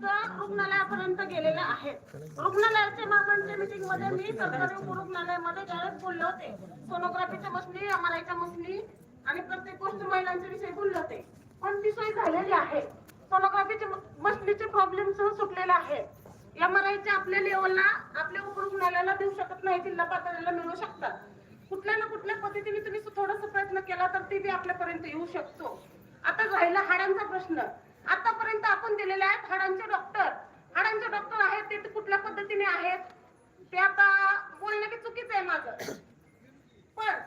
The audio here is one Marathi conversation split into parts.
प्रत्येक रुग्णालयापर्यंत गेलेल्या आहेत रुग्णालयाच्या मामांच्या मीटिंगमध्ये मी सरकारी उपरुग्णालयामध्ये ज्यावेळेस बोलले होते. सोनोग्राफीच्या मशनी एमआरआयच्या मशनी आणि प्रत्येक गोष्ट महिलांच्या विषयी बोलले होते. पण ती सोय झालेली आहे. सोनोग्राफीच्या मशनीचे प्रॉब्लेम सह सुटलेले आहेत एमआरआयच्या आपल्या लेवलला आपल्या उपरुग्णालयाला देऊ शकत नाही जिल्हा पातळीला मिळू शकतात. कुठल्या ना कुठल्या पद्धतीने तुम्ही थोडासा प्रयत्न केला तर ते बी आपल्यापर्यंत येऊ शकतो. आता राहिला हाडांचा प्रश्न. आतापर्यंत आपण दिलेले आहेत हाडांचे डॉक्टर. हाडांचे डॉक्टर आहेत ते कुठल्या पद्धतीने आहेत? ते आता बोलणं की चुकीचं आहे माझं. पण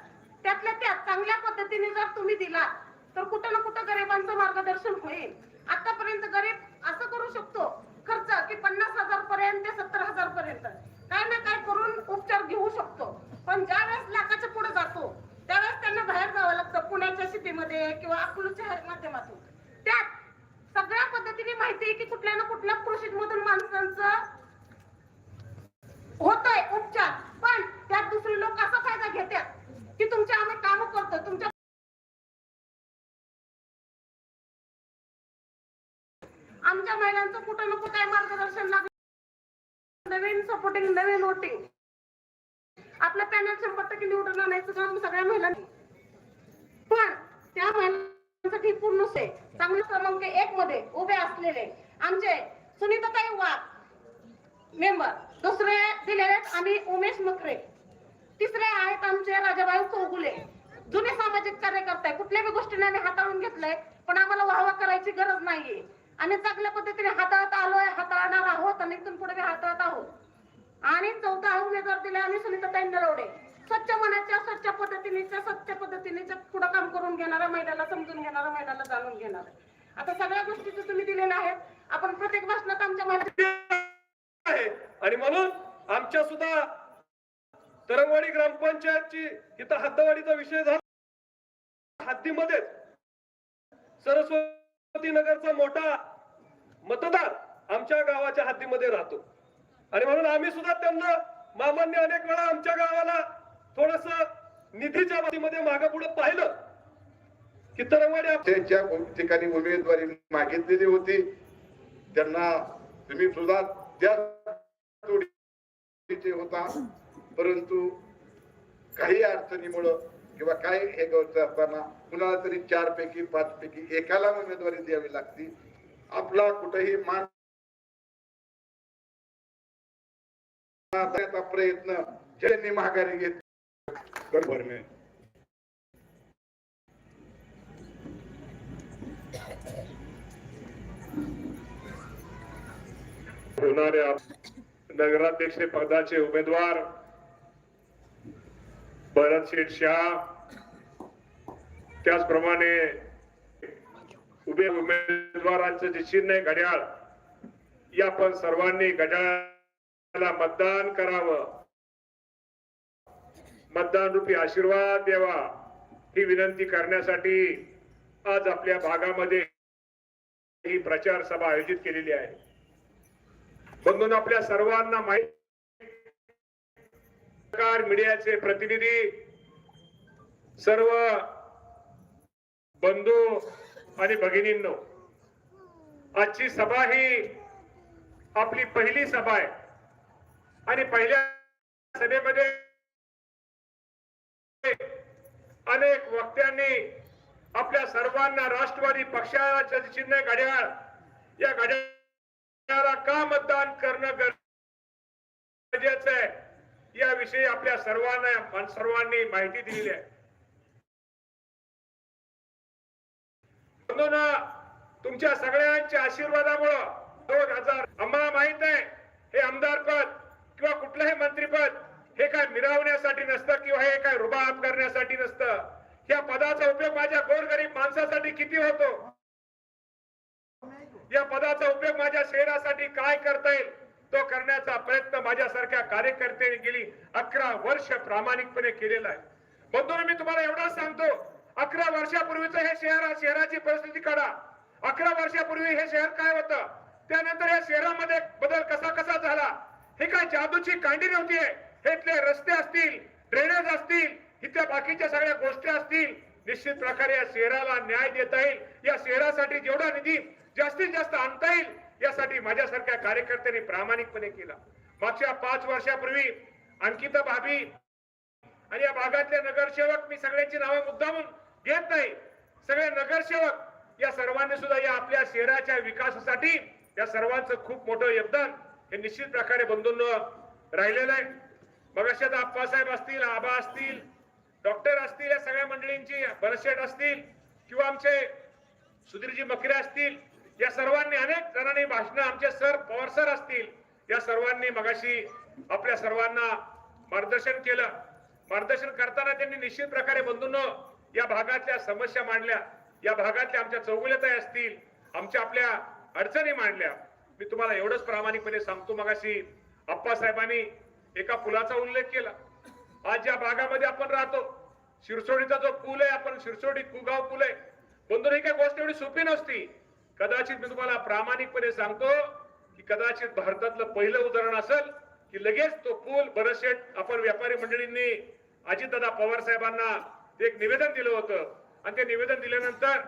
त्यातल्या त्यात चांगल्या पद्धतीने जर तुम्ही दिला तर कुठं ना कुठं गरिबांचं मार्गदर्शन होईल. आतापर्यंत गरीब असं करू शकतो. खर्च की पन्नास हजार पर्यंत ते सत्तर हजार पर्यंत काय ना काय करून उपचार घेऊ शकतो. पण ज्या वेळेस लाखाच्या पुढे जातो त्यावेळेस त्यांना बाहेर जावं लागतं. पुण्याच्या सिटीमध्ये किंवा अकलूच्या माध्यमातून. त्यात सगळ्या पद्धतीने माहिती आहे की कुठल्या ना कुठल्या प्रोसेस मधून माणसांचं होतय उपचार. पण त्यात दुसरे लोक असा फायदा घेतात की तुमच्या आम्ही काम करतो तुमच्या आमच्या महिलांचं कुठं ना कुठं मार्गदर्शन लागलं. नवीन सपोर्टिंग नवीन वोटिंग आपलं पॅनल शंभर टक्के निवडून आणायचं काम सगळ्या महिलांनी. पण त्या महिला साठी पूर्ण से चांगले क्रमांक एक मध्ये उभे असलेले आमचे सुनीताताई वाघ मेंबर. दुसरे दिलेले आहेत आम्ही उमेश मकरे तिसरे आहेत आमचे राजाबाई चौगुले. जुने सामाजिक कार्यकर्ते आहे. कुठल्याही गोष्टीने आम्ही हाताळून घेतलंय पण आम्हाला वाहवा करायची गरज नाहीये. आणि चांगल्या पद्धतीने हाताळत आलोय हाताळणार आहोत आणि इथून पुढे हाताळत आहोत. आणि चौथा उमेदवार दिले आम्ही सुनीताताई नरवडे. स्वच्छ मनाच्या स्वच्छ पद्धतीने स्वच्छ पद्धतीने पुढे काम करून घेणाऱ्या महिलाला समजून घेणाऱ्या महिलाला जाणून घेणार. आता सगळ्या गोष्टी तुम्ही दिलेल्या आहेत. आपण प्रत्येक भाषणात आमच्या माहिती आणि म्हणून आमच्या सुद्धा तरंगवाडी ग्रामपंचायतची इथं हद्दवाडीचा विषय झाला. हद्दीमध्ये सरस्वती नगरचा मोठा मतदार आमच्या गावाच्या हद्दीमध्ये राहतो. आणि म्हणून आम्ही सुद्धा त्यांना मामांनी अनेक वेळा आमच्या गावाला थोडस निधीच्या बाबतीमध्ये मागे पुढे पाहिलं की तरंगवाडी ज्या त्यांच्या ठिकाणी उमेदवारी मागितलेली होती त्यांना तुम्ही सुद्धा त्या होता परंतु काही अडचणीमुळं किंवा काय हे असताना कुणाला तरी चार पैकी पाच पैकी एकाला उमेदवारी द्यावी लागती आपला कुठेही मान प्रयत्न ज्यांनी माघारी घेत बरोबर नाही होणाऱ्या नगराध्यक्ष पदाचे उमेदवार भरत शेठ शाह. त्याचप्रमाणे उभे उमेदवारांचं जे चिन्ह आहे घड्याळ या पण सर्वांनी घड्याळाला मतदान करावं. मतदान रूपी आशीर्वाद द्यावा ही विनंती करण्यासाठी आज आपल्या भागामध्ये ही प्रचार सभा आयोजित केलेली आहे. म्हणून आपल्या सर्वांना माहिती मीडियाचे प्रतिनिधी सर्व बंधू आणि भगिनींनो आजची सभा ही आपली पहिली सभा आहे. आणि पहिल्या सभेमध्ये अनेक वक्त्यांनी आपल्या सर्वांना राष्ट्रवादी पक्षाच्या चिन्ह घड्याळ या घड्याळाला का मतदान करणं गरजेचं आहे? याविषयी आपल्या सर्वांना सर्वांनी माहिती दिलेली आहे. म्हणून तुमच्या सगळ्यांच्या आशीर्वादामुळं दोन हजार आम्हाला माहीत आहे हे आमदार पद किंवा कुठलंही मंत्रीपद हे काय मिरवण्यासाठी नसतं किंवा हे काय रुबाब करण्यासाठी नसतं? या पदाचा उपयोग माझ्या गोरगरीब माणसासाठी किती होतो? या पदाचा उपयोग माझ्या शहरासाठी काय करता येईल? तो करण्याचा प्रयत्न माझ्यासारख्या कार्यकर्त्यांनी गेली अकरा वर्ष प्रामाणिकपणे केलेला आहे. बंधून मी तुम्हाला एवढंच सांगतो. अकरा वर्षापूर्वीच हे शहर शहराची परिस्थिती काढा. अकरा वर्षापूर्वी हे शहर काय होतं? त्यानंतर या शहरामध्ये बदल कसा कसा झाला? हे काय जादूची कांडी नव्हती इथले रस्ते असतील ड्रेनेज असतील इथल्या बाकीच्या सगळ्या गोष्टी असतील निश्चित प्रकारे या शहराला न्याय देता येईल. या शहरासाठी जेवढा निधी जास्तीत जास्त आणता येईल यासाठी माझ्यासारख्या कार्यकर्त्यांनी प्रामाणिकपणे केला. मागच्या पाच वर्षापूर्वी अंकिता भाभी आणि या भागातले नगरसेवक मी सगळ्यांची नावं मुद्दामून घेत नाही. सगळे नगरसेवक या सर्वांनी सुद्धा या आपल्या शहराच्या विकासासाठी या सर्वांचं खूप मोठं योगदान हे निश्चित प्रकारे बंधून राहिलेलं आहे. भविष्यात आप्पासाहेब असतील आबा असतील डॉक्टर असतील या सगळ्या मंडळींची बरशेट असतील किंवा आमचे सुधीरजी मकरे असतील या सर्वांनी अनेक जणांनी भाषणं आमचे सर पवार सर असतील या सर्वांनी मगाशी आपल्या सर्वांना मार्गदर्शन केलं. मार्गदर्शन करताना त्यांनी निश्चित प्रकारे बंधून या भागातल्या समस्या मांडल्या. या भागातल्या आमच्या चौगुल्याताई असतील आमच्या आपल्या अडचणी मांडल्या. मी तुम्हाला एवढंच प्रामाणिकपणे सांगतो मगाशी आप्पासाहेबांनी एका पुलाचा उल्लेख केला. आज ज्या भागामध्ये आपण राहतो. शिरसोडीचा जो पूल आहे आपण शिरसोडी कुगाव पूल आहे. बंधू ही काही गोष्ट एवढी सोपी नसती. कदाचित मी तुम्हाला प्रामाणिकपणे सांगतो की कदाचित भारतातलं पहिलं उदाहरण असेल की लगेच तो पूल बरशेट आपण व्यापारी मंडळींनी अजितदादा पवार साहेबांना एक निवेदन दिलं होतं. आणि ते निवेदन दिल्यानंतर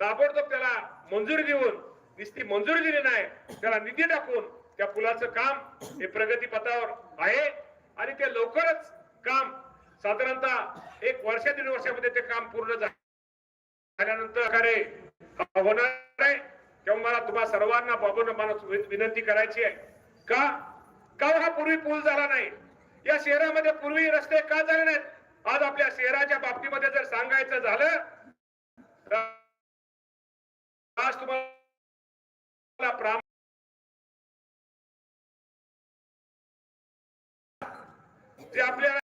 ताबडतोब त्याला मंजुरी देऊन नुसती मंजुरी दिली नाही त्याला निधी टाकून त्या पुलाचं काम हे प्रगतीपथावर आहे आणि ते लवकरच काम साधारणतः एक वर्षा दीड वर्षामध्ये ते काम पूर्ण झाल्यानंतर होणार आहे. तेव्हा मला तुम्हा सर्वांना बाबून मला विनंती करायची आहे. का? का हो हा पूर्वी पूल झाला नाही? या शहरामध्ये पूर्वी रस्ते का झाले नाहीत? आज आपल्या शहराच्या बाबतीमध्ये जर सांगायचं झालं तर आज तुम्हाला प्राम जे आपल्या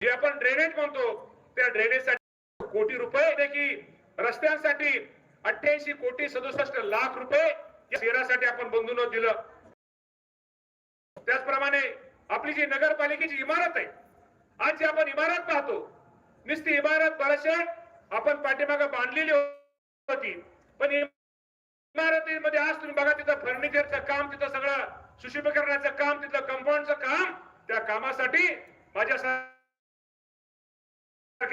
जे आपण ड्रेनेज म्हणतो त्या ड्रेनेजसाठी कोटी रुपये देखील रस्त्यांसाठी अठ्ठ्याऐंशी कोटी सदुसष्ट लाख रुपये या शहरासाठी आपण बंधून दिलं. त्याचप्रमाणे आपली जी नगरपालिकेची इमारत आहे आज जी आपण इमारत पाहतो नुसती इमारत बरेचसे आपण पाठीमागे बांधलेली होती पण इमारतीमध्ये आज तुम्ही बघा तिथं फर्निचरचं काम तिथं सगळं सुशुभीकरणाचं काम तिथं कंपाऊंडचं काम त्या कामासाठी माझ्या सारख्या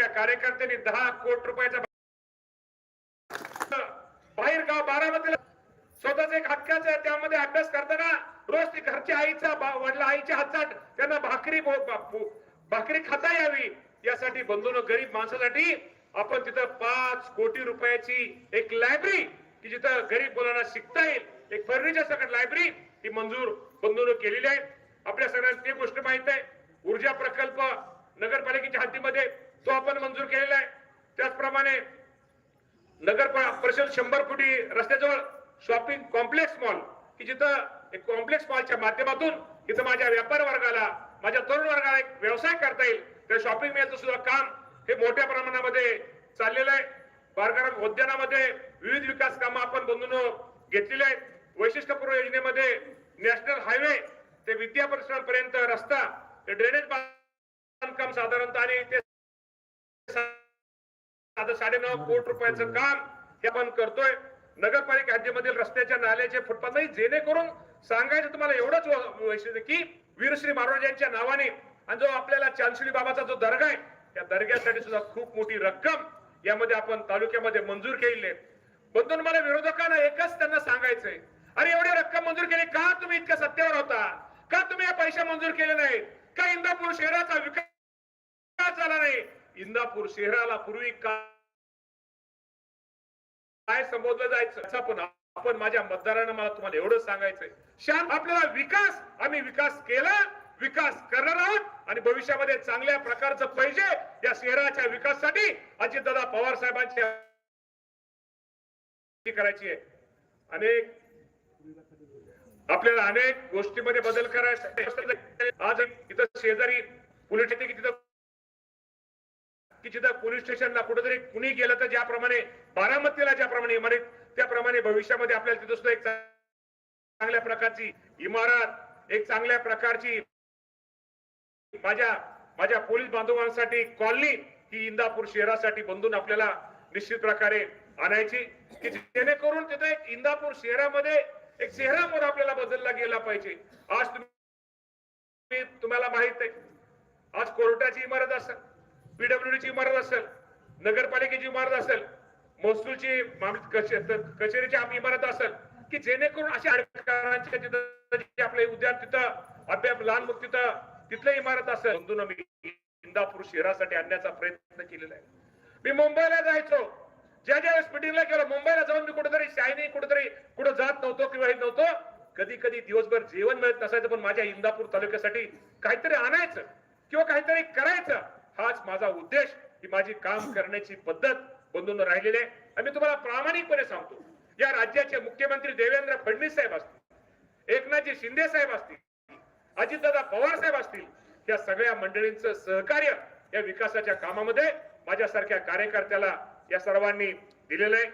कार्यकर्त्यांनी दहा कोटी रुपयाचा बाहेर गाव बारामतीला स्वतःच एक हक्काच आहे त्यामध्ये अभ्यास करताना रोज ती घरच्या आईचा वडला आईच्या हातचा त्यांना भाकरी भाकरी खाता यावी. यासाठी बंधून गरीब माणसासाठी आपण तिथं पाच कोटी रुपयाची एक लायब्ररी की जिथं गरीब मुलांना शिकता येईल. एक फर्निचर सकट लायब्ररी ती मंजूर बंधून केलेली आहे. आपल्या सगळ्यांना ती गोष्ट माहीत आहे. ऊर्जा प्रकल्प नगरपालिकेच्या हद्दीमध्ये तो आपण मंजूर केलेला आहे. त्याचप्रमाणे नगर परिषद शंभर कोटी रस्त्याजवळ शॉपिंग कॉम्प्लेक्स मॉल की जिथं एक कॉम्प्लेक्स मॉलच्या माध्यमातून इथं माझ्या व्यापार वर्गाला माझ्या तरुण वर्गाला एक व्यवसाय करता येईल. त्या शॉपिंग मॉलचं सुद्धा काम हे मोठ्या प्रमाणामध्ये चाललेलं आहे. बारगाव उद्यानामध्ये विविध विकास कामं आपण बंधून घेतलेली आहेत. वैशिष्ट्यपूर्ण योजनेमध्ये नॅशनल हायवे ते विद्या परिसरापर्यंत रस्ता ते ड्रेनेज बांधकाम साधारणतः आणि ते साडेनऊ कोटी रुपयाचं काम हे आपण करतोय. नगरपालिका हद्दीमधील रस्त्याच्या नाल्याचे फुटपाथ नाही जेणेकरून सांगायचं तुम्हाला एवढंच वैशिष्ट्य की वीरश्री महाराजांच्या नावाने आणि जो आपल्याला चांदशिली बाबाचा जो दर्गा आहे त्या दर्ग्यासाठी सुद्धा खूप मोठी रक्कम यामध्ये आपण तालुक्यामध्ये मंजूर केलेली आहे. बंधून मला विरोधकांना एकच त्यांना सांगायचंय. अरे एवढी रक्कम मंजूर केली का तुम्ही इतक्या सत्तेवर होता? का तुम्ही या पैसे मंजूर केले नाहीत? का इंदापूर शहराचा विकास झाला नाही? इंदापूर शहराला पूर्वी का काय संबोधलं जायचं? पण आपण माझ्या मतदारांना मला तुम्हाला एवढं सांगायचंय. श्याम आपल्याला विकास आम्ही विकास केला विकास करणार आहोत आणि भविष्यामध्ये चांगल्या प्रकारचं पाहिजे या शहराच्या विकासासाठी अजितदादा पवार साहेबांची करायची आहे. अनेक आपल्याला अनेक गोष्टीमध्ये बदल करायचा आज इथं शेजारी पोलीस स्टेशन की तिथं की जिथं पोलीस स्टेशनला कुठेतरी कुणी गेलं तर ज्याप्रमाणे बारामतीला ज्याप्रमाणे इमारत त्याप्रमाणे भविष्यामध्ये आपल्याला तिथं सुद्धा एक चांगल्या प्रकारची इमारत एक चांगल्या प्रकारची माझ्या माझ्या पोलीस बांधवांसाठी कॉलनी ही इंदापूर शहरासाठी बंधून आपल्याला निश्चित प्रकारे आणायची की जेणेकरून तिथे इंदापूर शहरामध्ये एक चेहरा म्हणून आपल्याला बदलला गेला पाहिजे. आज तुम्ही तुम्हाला माहीत आहे आज कोर्टाची इमारत असेल पीडब्ल्यूडीची इमारत असेल नगरपालिकेची इमारत असेल महसूलची कचेरीची आम्ही इमारत असेल की जेणेकरून अशा अडकारांच्या तिथं आपले उद्यान तिथं अभ्याप लहान मुलं तिथं तिथलं इमारत असेल बंधून आम्ही इंदापूर शहरासाठी आणण्याचा प्रयत्न केलेला आहे. मी मुंबईला जायचो. ज्या ज्या वेळेस मिटिंगला गेलो मुंबईला जाऊन मी कुठेतरी शायनी कुठेतरी कुठं नव्हतो किंवा हे नव्हतो. कधी कधी दिवसभर जेवण मिळत नसायचं पण माझ्या इंदापूर तालुक्यासाठी काहीतरी आणायचं किंवा काहीतरी करायचं. हाच माझा उद्देश. ही माझी काम करण्याची पद्धत बंधून राहिलेली आहे. आणि मी तुम्हाला प्रामाणिकपणे सांगतो या राज्याचे मुख्यमंत्री देवेंद्र फडणवीस साहेब असतील एकनाथजी शिंदे साहेब असतील अजितदादा पवार साहेब असतील या सगळ्या मंडळींचं सहकार्य या विकासाच्या कामामध्ये माझ्यासारख्या कार्यकर्त्याला या सर्वांनी दिलेलं आहे.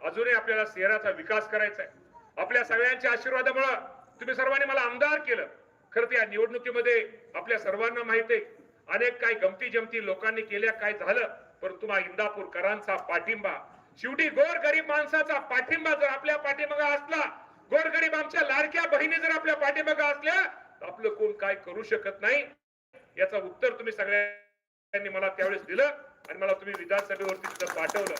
अजूनही आपल्याला शहराचा विकास करायचा आहे. आपल्या सगळ्यांच्या आशीर्वादामुळे तुम्ही सर्वांनी मला आमदार केलं. खरं तर या निवडणुकीमध्ये आपल्या सर्वांना माहिती आहे अनेक काही गमती जमती लोकांनी केल्या काय झालं परंतु मा इंदापूरकरांचा पाठिंबा शेवटी गोर गरीब माणसाचा पाठिंबा जर आपल्या पाठीमागा असला गोरगरीब आमच्या लाडक्या बहिणी जर आपल्या पाठीमागा असल्या तर आपलं कोण काय करू शकत नाही? याचं उत्तर तुम्ही सगळ्यांनी मला त्यावेळेस दिलं आणि मला तुम्ही विधानसभेवरती तिथं पाठवलं.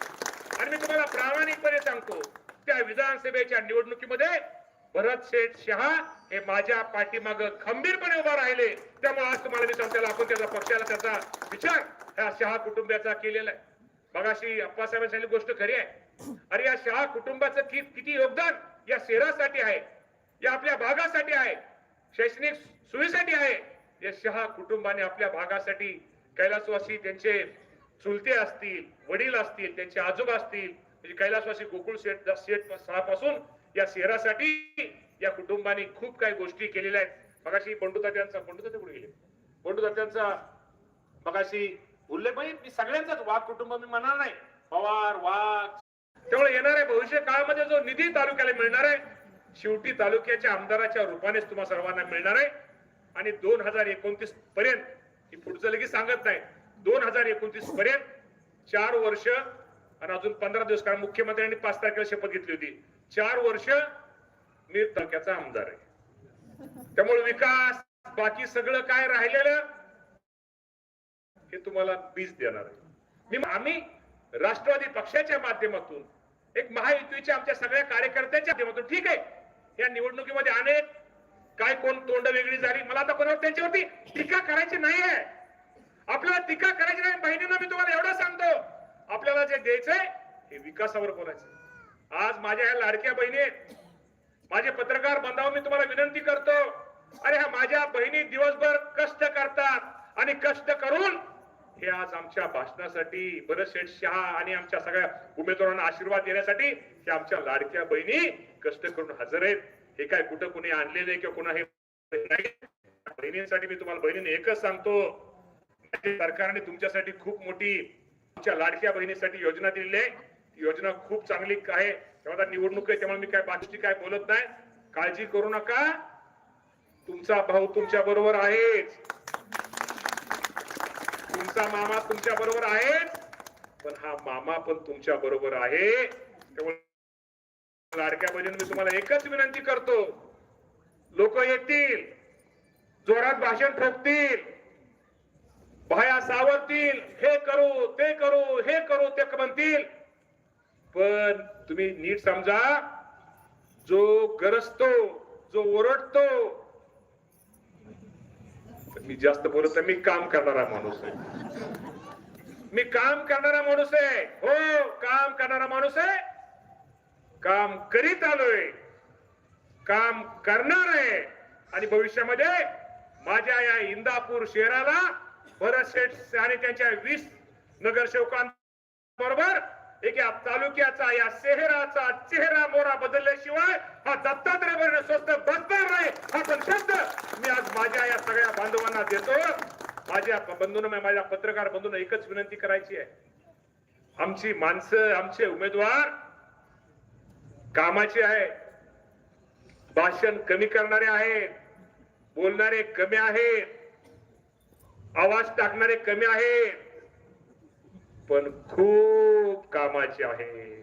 आणि मी तुम्हाला प्रामाणिकपणे सांगतो त्या विधानसभेच्या निवडणुकीमध्ये भरत शेठ शहा हे माझ्या पाठीमाग खंबीरपणे उभा राहिले. त्यामुळे आज तुम्हाला मी सांगतो आपण त्याचा पक्षाला त्याचा विचार ह्या शहा कुटुंबियाचा केलेला आहे. मगाशी अप्पासाहेबांनी सांगितली गोष्ट खरी आहे. अरे या शहा कुटुंबाचं कि- किती योगदान या शहरासाठी आहे या आपल्या भागासाठी आहे शैक्षणिक सोयीसाठी आहे. या शहा कुटुंबाने आपल्या भागासाठी कैलासवासी त्यांचे चुलते असतील वडील असतील त्यांचे आजोबा असतील म्हणजे कैलासवासी गोकुळ शेठ शेठ स्थळापासून या शहरासाठी या कुटुंबाने खूप काही गोष्टी केलेल्या आहेत. मगाशी बंडू तात्यांचा बंडू तात्या कुठे गेले? बंडू तात्यांचा मगाशी उल्लेख म्हणजे मी सगळ्यांचाच वाघ कुटुंब मी म्हणणार नाही. पवार वाघ. त्यामुळे येणाऱ्या भविष्य काळामध्ये जो निधी तालुक्याला मिळणार आहे शेवटी तालुक्याच्या आमदाराच्या रूपानेच तुम्हा सर्वांना मिळणार आहे. आणि दोन हजार एकोणतीस पर्यंत पुढचं लगेच सांगत नाही दोन हजार एकोणतीस पर्यंत चार वर्ष आणि अजून पंधरा दिवस कारण मुख्यमंत्र्यांनी पाच तारखेला शपथ घेतली होती. चार वर्ष मी तालुक्याचा आमदार आहे. त्यामुळे विकास बाकी सगळं काय राहिलेलं हे तुम्हाला बीज देणार आहे. मी आम्ही राष्ट्रवादी पक्षाच्या माध्यमातून एक महायुतीच्या आमच्या सगळ्या कार्यकर्त्यांच्या माध्यमातून ठीक आहे या निवडणुकीमध्ये अनेक काय कोण तोंड वेगळी झाली मला आता कोणावर त्यांच्यावरती टीका करायची नाही आहे. आपल्याला टीका करायची नाही बहिणींना मी तुम्हाला एवढं सांगतो. आपल्याला जे द्यायचंय हे विकासावर बोलायचं आज माझ्या ह्या लाडक्या बहिणी माझे पत्रकार बांधव मी तुम्हाला विनंती करतो. अरे ह्या माझ्या बहिणी दिवसभर कष्ट करतात आणि कष्ट करून हे आज आमच्या भाषणासाठी भरत शहा आणि आमच्या सगळ्या उमेदवारांना आशीर्वाद देण्यासाठी हे आमच्या लाडक्या बहिणी कष्ट करून हजर आहेत. हे काय कुठं कुणी आणलेले किंवा कुणा हे नाही? बहिणींसाठी मी तुम्हाला बहिणीने एकच सांगतो. सरकारने तुमच्यासाठी खूप मोठी आमच्या लाडक्या बहिणीसाठी योजना दिलेली आहे. ती योजना खूप चांगली आहे. तेव्हा आता निवडणूक आहे त्यामुळे मी काय बाकीची काय बोलत नाही. काळजी करू नका. तुमचा भाऊ तुमच्या बरोबर आहेच. तुमचा मामा तुमच्या बरोबर आहेच. पण हा मामा पण तुमच्या बरोबर आहे. त्यामुळे लाडक्या बहिणी मी तुम्हाला एकच विनंती करतो. लोक येतील. जोरात भाषण ठोकतील. बाया सावरतील. हे करू ते हे करू ते म्हणतील. पण तुम्ही नीट समजा जो गरजतो जो ओरडतो मी जास्त बोलत मी काम करणारा माणूस आहे. मी काम करणारा माणूस आहे. हो काम करणारा माणूस आहे. काम करीत आलोय. काम करणार आहे. आणि भविष्यामध्ये माझ्या या इंदापूर शहराला भरत शेठ आणि त्यांच्या वीस नगरसेवकांना बरोबर? या तालुक्याचा या शहराचा चेहरा मोरा बदलल्याशिवाय हा दत्तात्रय बरं स्वस्त बसणार नाही. हा पण शब्द मी आज माझ्या या सगळ्या बांधवांना देतो. माझ्या बंधूंना माझ्या पत्रकार बंधूंना एकच विनंती करायची आहे. आमची माणसं आमचे उमेदवार कामाचे आहे भाषण कमी करणारे आहेत. बोलणारे कमी आहेत. आवाज टाकणारे कमी आहेत. पण खूप कामाची आहे.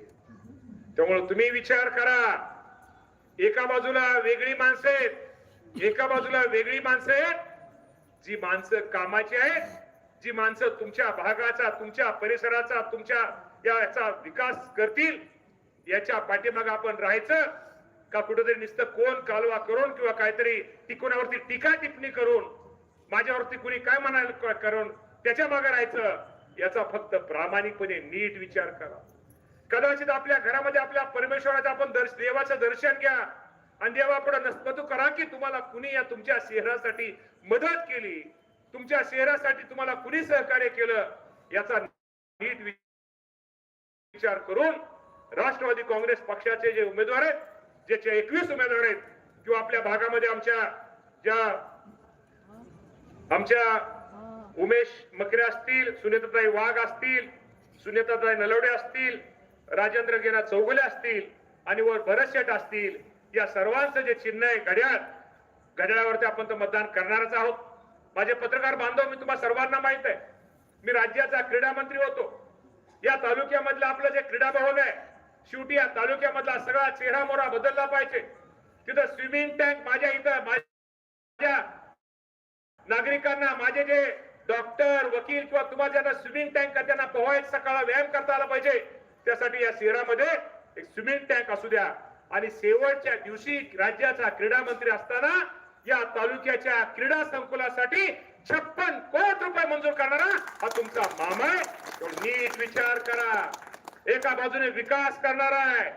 त्यामुळे तुम्ही विचार करा. एका बाजूला वेगळी माणसं आहेत एका बाजूला वेगळी माणसं आहेत जी माणसं कामाची आहेत जी माणसं तुमच्या भागाचा तुमच्या परिसराचा तुमच्या याचा विकास करतील याच्या पाठीमागे आपण राहायचं. का कुठेतरी नुसतं कोण कालवा करून किंवा काहीतरी टिकवण्यावरती टीका टिप्पणी करून माझ्यावरती कुणी काय म्हणाल करून त्याच्यामागे राहायचं? याचा फक्त प्रामाणिकपणे नीट विचार करा. कदाचित आपल्या घरामध्ये आपल्या परमेश्वराचं आपण दर्श देवाचं दर्शन घ्या. आणि देवापुढे नसमतू करा की तुम्हाला कुणी या तुमच्या शहरासाठी मदत केली. तुमच्या शहरासाठी तुम्हाला कुणी सहकार्य केलं? याचा नीट विचार करून राष्ट्रवादी काँग्रेस पक्षाचे जे उमेदवार आहेत ज्याचे एकवीस उमेदवार आहेत किंवा आपल्या भागामध्ये आमच्या ज्या आमच्या उमेश मकरे असतील सुनेताताई वाघ असतील सुनेताताई नलवडे असतील राजेंद्र गेना चौगुले असतील आणि वर भरतशेठ असतील या सर्वांचं जे चिन्ह आहे घड्याळ घड्याळावरती आपण तर मतदान करणारच आहोत. माझे पत्रकार बांधव मी तुम्हाला सर्वांना माहीत आहे. मी राज्याचा क्रीडा मंत्री होतो. या तालुक्यामधलं आपलं जे क्रीडा भवन आहे शेवटी या तालुक्यामधला सगळा चेहरा मोहरा बदलला पाहिजे. तिथं स्विमिंग टँक माझ्या इथं माझ्या नागरिकांना माझे जे डॉक्टर वकील किंवा तुम्हाला ज्यांना स्विमिंग टँक त्यांना पोहायला सकाळ व्यायाम करता आला पाहिजे त्यासाठी या शहरामध्ये एक स्विमिंग टँक असू द्या. आणि शेवटच्या दिवशी राज्याचा क्रीडा मंत्री असताना या तालुक्याच्या क्रीडा संकुलासाठी छप्पन कोट रुपये मंजूर करणारा हा तुमचा मामा आहे. नीट विचार करा. एका बाजूने विकास करणारा आहे.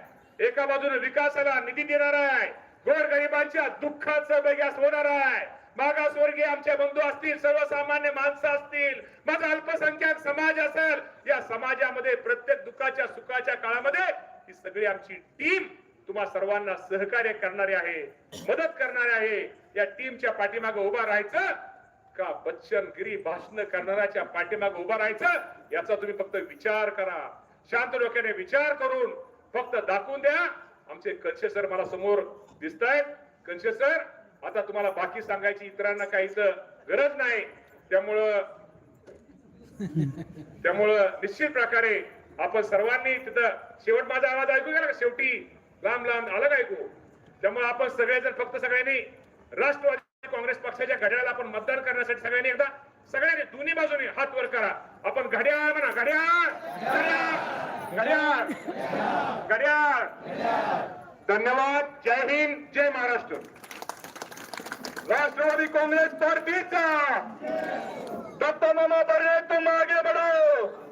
एका बाजूने विकासाला निधी देणारा आहे. गोरगरिबांच्या दुःखाचं वेगळ्यास होणार आहे. मागासवर्गीय आमचे बंधू असतील सर्वसामान्य माणसं असतील माझा अल्पसंख्याक समाज असेल या समाजामध्ये प्रत्येक दुःखाच्या सुखाच्या काळामध्ये ही सगळी आमची टीम तुम्हा सर्वांना सहकार्य करणारी आहे मदत करणारे आहे. या टीमच्या पाठीमागे उभा राहायचं का बच्चनगिरी भाषण करणाऱ्याच्या पाठीमागे उभा राहायचं याचा तुम्ही फक्त विचार करा. शांत डोक्याने विचार करून फक्त दाखवून द्या. आमचे कच्छे सर मला समोर दिसत आहेत कच्छे सर आता तुम्हाला बाकी सांगायची इतरांना काहीच गरज नाही. त्यामुळं त्यामुळं निश्चित प्रकारे आपण सर्वांनी तिथं शेवट माझा आवाज ऐकू गेला का? शेवटी लांब लांब आलं ऐकू? त्यामुळे आपण सगळे जर फक्त सगळ्यांनी राष्ट्रवादी काँग्रेस पक्षाच्या घड्याळाला आपण मतदान करण्यासाठी सगळ्यांनी एकदा सगळ्यांनी दोन्ही बाजूने हात वर करा. आपण घड्याळ म्हणा घड्याळ! घड्याळ! घड्याळ! धन्यवाद. जय हिंद. जय महाराष्ट्र. राष्ट्रवादी काँग्रेस पार्टीचा. दत्त मामा पर्यंत मागे आगे